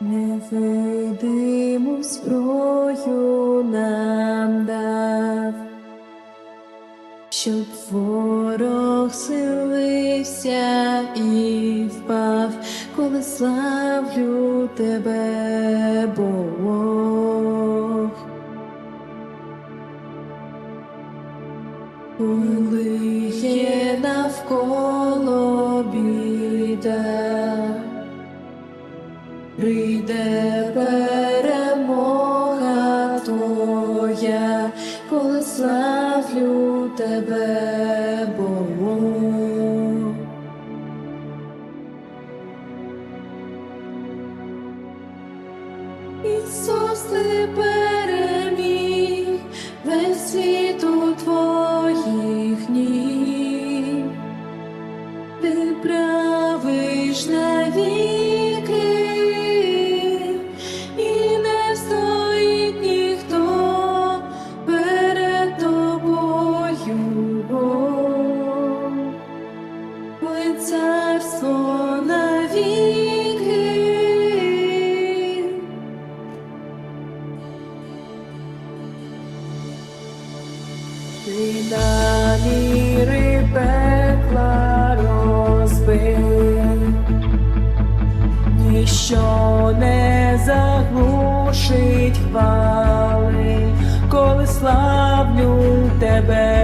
невидиму зброю нам дав, щоб ворог силився і впав, коли славлю тебе, Бог. Коли є навколо біда, прийде перемога твоя, коли славлю тебе, Бог. Ісус, ти переміг весь світ навіки. Ти пекла розбив, ніщо не заглушить хвали, коли славлю тебе,